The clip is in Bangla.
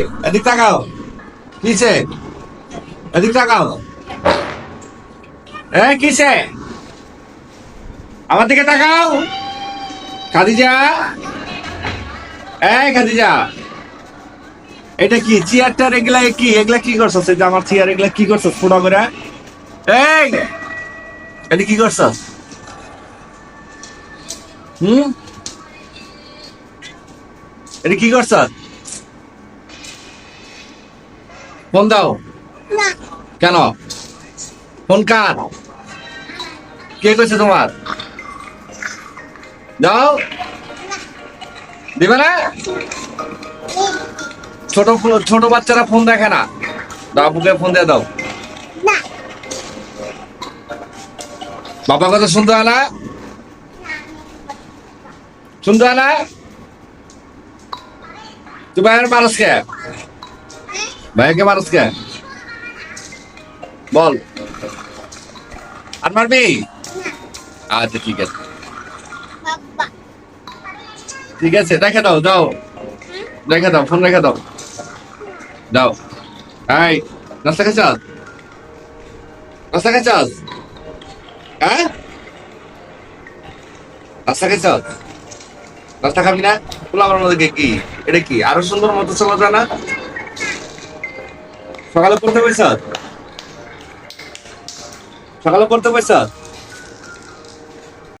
এদিক তাকাও। কিসে? এদিক তাকাও। এ, কিসে? আমার দিকে তাকাও। খাদিজা। এই খাদিজা। এটা কি, চেয়ারটার এগুলা কি এগুলা কি করছস? যে আমার চেয়ার, এগুলা কি করছস? ফুটা করে। এই, এটা কি করছস? হুম? এটা কি করছস? ফোন দাও। কেন? ফোন কার? কে কইছে তোমার? দাও দিবে না? ছোট ছোট বাচ্চারা ফোন দেখে না। দাও বুকে ফোন দিয়ে দাও। বাবা কথা শুনতে হয় না? শুনতে হয় না? তুই ভাইয়ের মানুষ কে? ভাইকে মানুষ কে? বল। আর মারবি? আচ্ছা ঠিক আছে। ঠিক আছে রেখে দাও দাও রেখে দাও ফোন রেখে দাও। দাও এই নাস্তা খাচ্ছাস নাস্তা খাচ্ছাস হ্যাঁ? নাস্তা খাচ্ছাস নাস্তা খাবি না? আমার মধ্যে কি? এটা কি? আরও সুন্দর মতো চলা না? সকালে পড়তে পারছ? সকালে পড়তে পারছ?